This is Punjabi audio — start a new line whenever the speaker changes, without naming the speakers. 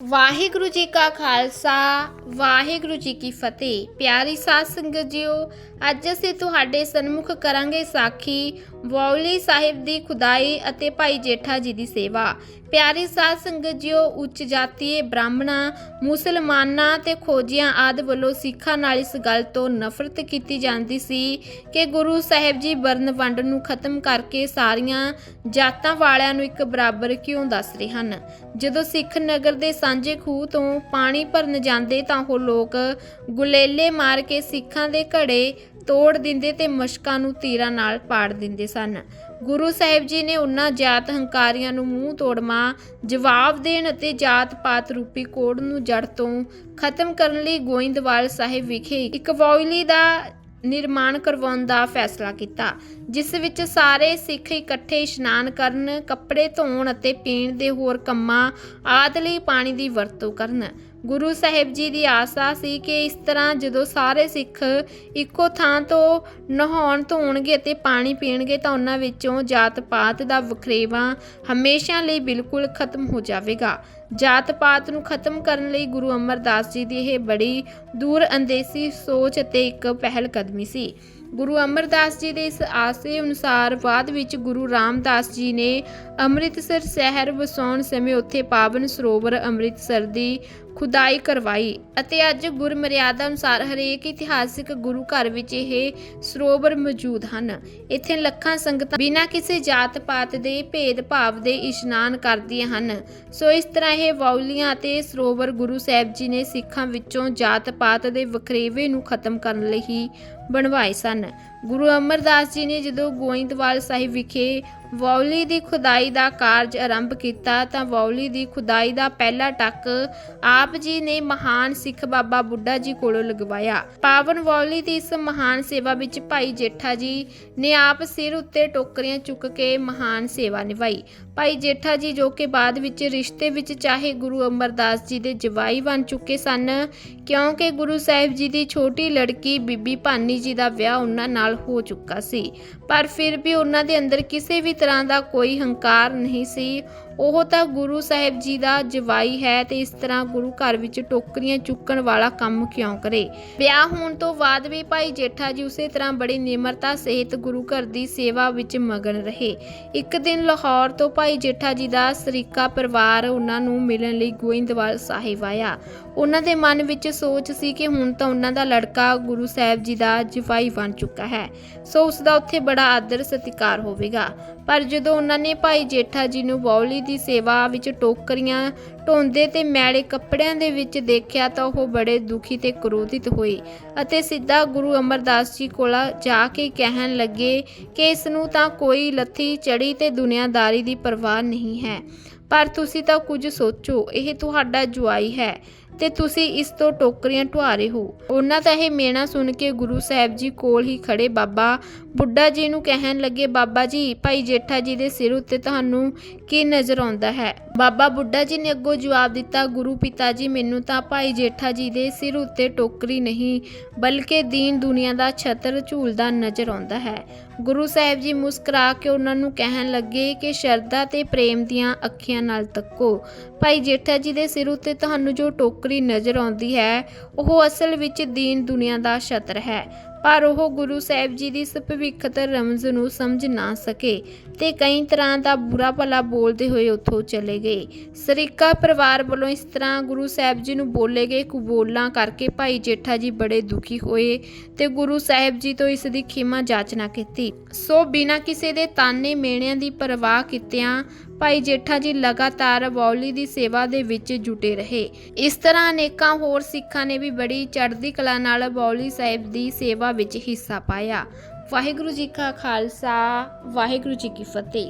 ਵਾਹਿਗੁਰੂ ਜੀ ਕਾ ਖਾਲਸਾ, ਵਾਹਿਗੁਰੂ ਜੀ ਕੀ ਫਤਿਹ। ਪਿਆਰੀ ਸਾਧ ਸੰਗਤ ਜੀਓ, ਅੱਜ ਅਸੀਂ ਤੁਹਾਡੇ ਸਨਮੁਖ ਕਰਾਂਗੇ ਸਾਖੀ ਵੌਲੀ ਸਾਹਿਬ ਦੀ ਖੁਦਾਈ ਅਤੇ ਭਾਈ ਜੇਠਾ ਜੀ ਦੀ ਸੇਵਾ। ਪਿਆਰੀ ਸਾਧ ਸੰਗਤ ਜੀਓ, ਉੱਚ ਜਾਤੀਏ, ਬ੍ਰਾਹਮਣਾਂ, ਮੁਸਲਮਾਨਾਂ ਤੇ ਖੋਜੀਆਂ ਆਦ ਵੱਲੋਂ ਸਿੱਖਾਂ ਨਾਲ ਇਸ ਗੱਲ ਤੋਂ ਨਫ਼ਰਤ ਕੀਤੀ ਜਾਂਦੀ ਸੀ ਕਿ ਗੁਰੂ ਸਾਹਿਬ ਜੀ ਵਰਨ ਵੰਡ ਨੂੰ ਖਤਮ ਕਰਕੇ ਸਾਰੀਆਂ ਜਾਤਾਂ ਵਾਲਿਆਂ ਨੂੰ ਇੱਕ ਬਰਾਬਰ ਕਿਉਂ ਦੱਸ ਰਹੇ ਹਨ? ਜਦੋਂ ਸਿੱਖ ਨਗਰ ਦੇ ਸਾਂਝੇ ਖੂਹ ਤੋਂ ਪਾਣੀ ਭਰਨ ਜਾਂਦੇ ਤਾਂ ਉਹ ਲੋਕ ਗੁਲੇਲੇ ਮਾਰ ਕੇ ਸਿੱਖਾਂ ਦੇ ਘੜੇ ਤੋੜ ਦਿੰਦੇ ਤੇ ਮਸ਼ਕਾਂ ਨੂੰ ਤੀਰਾਂ ਨਾਲ ਪਾੜ ਦਿੰਦੇ ਸਨ। ਗੁਰੂ ਸਾਹਿਬ ਜੀ ਨੇ ਉਹਨਾਂ ਜਾਤ ਹੰਕਾਰੀਆਂ ਨੂੰ ਮੂੰਹ ਤੋੜਮਾ ਜਵਾਬ ਦੇਣ ਅਤੇ ਜਾਤ ਪਾਤ ਰੂਪੀ ਕੋੜ ਨੂੰ ਜੜ ਤੋਂ ਖਤਮ ਕਰਨ ਲਈ ਗੋਇੰਦਵਾਲ ਸਾਹਿਬ ਵਿਖੇ ਇੱਕ ਵੌਲੀ ਦਾ ਨਿਰਮਾਣ ਕਰਵਾਉਣ ਦਾ ਫੈਸਲਾ ਕੀਤਾ, ਜਿਸ ਵਿੱਚ ਸਾਰੇ ਸਿੱਖ ਇਕੱਠੇ ਇਸ਼ਨਾਨ ਕਰਨ, ਕੱਪੜੇ ਧੋਣ ਅਤੇ ਪੀਣ ਦੇ ਹੋਰ ਕੰਮਾਂ ਆਦਿ ਲਈ ਪਾਣੀ ਦੀ ਵਰਤੋਂ ਕਰਨ। ਗੁਰੂ ਸਾਹਿਬ ਜੀ ਦੀ ਆਸਾ ਸੀ ਕਿ ਇਸ ਤਰ੍ਹਾਂ ਜਦੋਂ ਸਾਰੇ ਸਿੱਖ ਇੱਕੋ ਥਾਂ ਤੋਂ ਨਹਾਉਣ, ਧੋਣਗੇ ਅਤੇ ਪਾਣੀ ਪੀਣਗੇ ਤਾਂ ਉਹਨਾਂ ਵਿੱਚੋਂ ਜਾਤ ਪਾਤ ਦਾ ਵਖਰੇਵਾ ਹਮੇਸ਼ਾ ਲਈ ਬਿਲਕੁਲ ਖਤਮ ਹੋ ਜਾਵੇਗਾ। ਜਾਤ ਪਾਤ ਨੂੰ ਖਤਮ ਕਰਨ ਲਈ ਗੁਰੂ ਅਮਰਦਾਸ ਜੀ ਦੀ ਇਹ ਬੜੀ ਦੂਰ ਅੰਦੇਸੀ ਸੋਚ ਅਤੇ ਇੱਕ ਪਹਿਲ ਕਦਮੀ ਸੀ। ਗੁਰੂ ਅਮਰਦਾਸ ਜੀ ਦੇ ਇਸ ਆਸੇ ਅਨੁਸਾਰ ਬਾਅਦ ਵਿੱਚ ਗੁਰੂ ਰਾਮਦਾਸ ਜੀ ਨੇ ਅੰਮ੍ਰਿਤਸਰ ਸ਼ਹਿਰ ਵਸਾਉਣ ਸਮੇਂ ਉੱਥੇ ਪਾਵਨ ਸਰੋਵਰ ਅੰਮ੍ਰਿਤਸਰ ਦੀ ਖੁਦਾਈ ਕਰਵਾਈ ਅਤੇ ਅੱਜ ਗੁਰਮਰਿਆਦਾ ਅਨੁਸਾਰ ਹਰੇਕ ਇਤਿਹਾਸਿਕ ਗੁਰੂ ਘਰ ਵਿੱਚ ਇਹ ਸਰੋਵਰ ਮੌਜੂਦ ਹਨ। ਇੱਥੇ ਲੱਖਾਂ ਸੰਗਤਾਂ ਬਿਨਾਂ ਕਿਸੇ ਜਾਤ ਪਾਤ ਦੇ ਭੇਦਭਾਵ ਦੇ ਇਸ਼ਨਾਨ ਕਰਦੀਆਂ ਹਨ। ਸੋ ਇਸ ਤਰ੍ਹਾਂ ਇਹ ਵੌਲੀਆਂ ਅਤੇ ਸਰੋਵਰ ਗੁਰੂ ਸਾਹਿਬ ਜੀ ਨੇ ਸਿੱਖਾਂ ਵਿੱਚੋਂ ਜਾਤ ਪਾਤ ਦੇ ਵਖਰੇਵੇ ਨੂੰ ਖਤਮ ਕਰਨ ਲਈ ਹੀ ਬਣਵਾਏ ਸਨ। ਗੁਰੂ ਅਮਰਦਾਸ ਜੀ ਨੇ ਜਦੋਂ ਗੋਇੰਦਵਾਲ ਸਾਹਿਬ ਵਿਖੇ ਵੌਲੀ ਦੀ ਖੁਦਾਈ ਦਾ ਕਾਰਜ ਆਰੰਭ ਕੀਤਾ ਤਾਂ ਵੌਲੀ ਦੀ ਖੁਦਾਈ ਦਾ ਪਹਿਲਾ ਟੱਕ ਆਪ ਜੀ ਨੇ ਮਹਾਨ ਸਿੱਖ ਬਾਬਾ ਬੁੱਢਾ ਜੀ ਕੋਲੋਂ ਲਗਵਾਇਆ। ਪਾਵਨ ਵੌਲੀ ਦੀ ਇਸ ਮਹਾਨ ਸੇਵਾ ਵਿੱਚ ਭਾਈ ਜੇਠਾ ਜੀ ਨੇ ਆਪ ਸਿਰ ਉੱਤੇ ਟੋਕਰੀਆਂ ਚੁੱਕ ਕੇ ਮਹਾਨ ਸੇਵਾ ਨਿਭਾਈ। ਭਾਈ ਜੇਠਾ ਜੀ ਜੋ ਕਿ ਬਾਅਦ ਵਿੱਚ ਰਿਸ਼ਤੇ ਵਿੱਚ ਚਾਹੇ ਗੁਰੂ ਅਮਰਦਾਸ ਜੀ ਦੇ ਜਵਾਈ ਬਣ ਚੁੱਕੇ ਸਨ, ਕਿਉਂਕਿ ਗੁਰੂ ਸਾਹਿਬ ਜੀ ਦੀ ਛੋਟੀ ਲੜਕੀ ਬੀਬੀ ਭਾਨੀ ਜੀ ਦਾ ਵਿਆਹ ਉਹਨਾਂ ਨਾਲ ਹੋ ਚੁੱਕਾ ਸੀ। ਪਰ ਫਿਰ ਵੀ ਉਹਨਾਂ ਦੇ ਅੰਦਰ ਕਿਸੇ ਵੀ ਤਰ੍ਹਾਂ ਦਾ ਕੋਈ ਹੰਕਾਰ ਨਹੀਂ ਸੀ। ਉਹ ਤਾਂ ਗੁਰੂ ਸਾਹਿਬ ਜੀ ਦਾ ਜਵਾਈ ਹੈ ਤੇ ਇਸ ਤਰ੍ਹਾਂ ਗੁਰੂ ਘਰ ਵਿੱਚ ਟੋਕਰੀਆਂ ਚੁੱਕਣ ਵਾਲਾ ਕੰਮ ਕਿਉਂ ਕਰੇ? ਵਿਆਹ ਹੋਣ ਤੋਂ ਬਾਅਦ ਵੀ ਭਾਈ ਜੇਠਾ ਜੀ ਉਸੇ ਤਰ੍ਹਾਂ ਬੜੀ ਨਿਮਰਤਾ ਸਹਿਤ ਗੁਰੂ ਘਰ ਦੀ ਸੇਵਾ ਵਿੱਚ ਮਗਨ ਰਹੇ। ਇੱਕ ਦਿਨ ਲਾਹੌਰ ਤੋਂ ਭਾਈ ਜੇਠਾ ਜੀ ਦਾ ਸਰੀਕਾ ਪਰਿਵਾਰ ਉਹਨਾਂ ਨੂੰ ਮਿਲਣ ਲਈ ਗੋਇੰਦਵਾਲ ਸਾਹਿਬ ਆਇਆ। ਉਹਨਾਂ ਦੇ ਮਨ ਵਿੱਚ ਸੋਚ ਸੀ ਕਿ ਹੁਣ ਤਾਂ ਉਹਨਾਂ ਦਾ ਲੜਕਾ ਗੁਰੂ ਸਾਹਿਬ ਜੀ ਦਾ ਜਵਾਈ ਬਣ ਚੁੱਕਾ ਹੈ। ਸੋ ਉਸ ਦਾ ਉੱਥੇ ਬੜਾ ਆਦਰ ਸਤਿਕਾਰ ਹੋਵੇਗਾ। ਪਰ ਜਦੋਂ ਉਹਨਾਂ ਨੇ ਭਾਈ ਜੇਠਾ ਜੀ ਨੂੰ ਬੌਲੀ ਦੀ ਸੇਵਾ ਵਿੱਚ ਟੋਕਰੀਆਂ ਢੋਂਦੇ ਤੇ ਮੈਲੇ ਕੱਪੜਿਆਂ ਦੇ ਵਿੱਚ ਦੇਖਿਆ ਤਾਂ ਉਹ ਬੜੇ ਦੁਖੀ ਤੇ ਕ੍ਰੋਧਿਤ ਹੋਏ ਅਤੇ ਸਿੱਧਾ ਗੁਰੂ ਅਮਰਦਾਸ ਜੀ ਕੋਲ ਜਾ ਕੇ ਕਹਿਣ ਲੱਗੇ ਕਿ ਇਸ ਨੂੰ ਤਾਂ ਕੋਈ ਲੱਥੀ, ਚੜੀ ਤੇ ਦੁਨੀਆਦਾਰੀ ਦੀ ਪਰਵਾਹ ਨਹੀਂ ਹੈ, ਪਰ ਤੁਸੀਂ ਤਾਂ ਕੁਝ ਸੋਚੋ, ਇਹ ਤੁਹਾਡਾ ਜੁਆਈ ਹੈ। ਤੇ ਤੁਸੀਂ ਇਸ ਤੋਂ ਟੋਕਰੀਆਂ ਢਵਾ ਰਹੇ ਹੋ। ਉਹਨਾਂ ਦਾ ਇਹ ਮੇਣਾ ਸੁਣ ਕੇ ਗੁਰੂ ਸਾਹਿਬ ਜੀ ਕੋਲ ਹੀ ਖੜੇ ਬਾਬਾ। ਬੁੱਢਾ ਜੀ ਨੂੰ ਕਹਿਣ ਲੱਗੇ, ਬਾਬਾ ਜੀ, ਭਾਈ ਜੇਠਾ ਜੀ ਦੇ ਸਿਰ ਉੱਤੇ ਤੁਹਾਨੂੰ ਕੀ ਨਜ਼ਰ ਆਉਂਦਾ ਹੈ? ਬਾਬਾ ਬੁੱਢਾ ਜੀ ਨੇ ਅੱਗੋਂ ਜਵਾਬ ਦਿੱਤਾ, ਗੁਰੂ ਪਿਤਾ ਜੀ, ਮੈਨੂੰ ਤਾਂ ਭਾਈ ਜੇਠਾ ਜੀ ਦੇ ਸਿਰ ਉੱਤੇ ਟੋਕਰੀ ਨਹੀਂ, ਬਲਕਿ ਦੀਨ ਦੁਨੀਆ ਦਾ ਛਤਰ ਝੂਲਦਾ ਨਜ਼ਰ ਆਉਂਦਾ ਹੈ। ਗੁਰੂ ਸਾਹਿਬ ਜੀ ਮੁਸਕਰਾ ਕੇ ਉਹਨਾਂ ਨੂੰ ਕਹਿਣ ਲੱਗੇ ਕਿ ਸ਼ਰਧਾ ਤੇ ਪ੍ਰੇਮ ਦੀਆਂ ਅੱਖੀਆਂ ਨਾਲ ਤੱਕੋ। ਭਾਈ ਜੇਠਾ ਜੀ ਦੇ ਸਿਰ ਉੱਤੇ ਤੁਹਾਨੂੰ ਜੋ ਟੋਕਰੀ ਨਜ਼ਰ ਆਉਂਦੀ ਹੈ, ਉਹ ਅਸਲ ਵਿੱਚ ਦੀਨ ਦੁਨੀਆ ਦਾ ਛਤਰ ਹੈ। ਪਰ ਉਹ ਗੁਰੂ ਸਾਹਿਬ ਜੀ ਦੀ ਇਸ ਰਮਜ਼ ਨੂੰ ਸਮਝ ਨਾ ਸਕੇ ਤੇ ਕਈ ਤਰ੍ਹਾਂ ਦਾ ਬੁਰਾ ਭਲਾ ਬੋਲਦੇ ਹੋਏ ਉੱਥੋਂ ਚਲੇ ਗਏ। ਸਰੀਕਾ ਪਰਿਵਾਰ ਵੱਲੋਂ ਇਸ ਤਰ੍ਹਾਂ ਗੁਰੂ ਸਾਹਿਬ ਜੀ ਨੂੰ ਬੋਲੇ ਗਏ ਕੁਬੋਲਾਂ ਕਰਕੇ ਭਾਈ ਜੇਠਾ ਜੀ ਬੜੇ ਦੁਖੀ ਹੋਏ ਤੇ ਗੁਰੂ ਸਾਹਿਬ ਜੀ ਤੋਂ ਇਸ ਦੀ ਖਿਮਾ ਜਾਚਨਾ ਕੀਤੀ। ਸੋ ਬਿਨਾਂ ਕਿਸੇ ਦੇ ਤਾਨੇ ਮੇਣਿਆਂ ਦੀ ਪਰਵਾਹ ਕੀਤਿਆਂ ਭਾਈ ਜੇਠਾ ਜੀ ਲਗਾਤਾਰ ਬੌਲੀ ਦੀ ਸੇਵਾ ਦੇ ਵਿੱਚ ਜੁਟੇ ਰਹੇ। ਇਸ ਤਰ੍ਹਾਂ ਅਨੇਕਾਂ ਹੋਰ ਸਿੱਖਾਂ ਨੇ ਵੀ ਬੜੀ ਚੜ੍ਹਦੀ ਕਲਾ ਨਾਲ ਬੌਲੀ ਸਾਹਿਬ ਦੀ ਸੇਵਾ ਵਿੱਚ ਹਿੱਸਾ ਪਾਇਆ। ਵਾਹਿਗੁਰੂ ਜੀ ਕਾ ਖਾਲਸਾ, ਵਾਹਿਗੁਰੂ ਜੀ ਕੀ ਫਤਿਹ।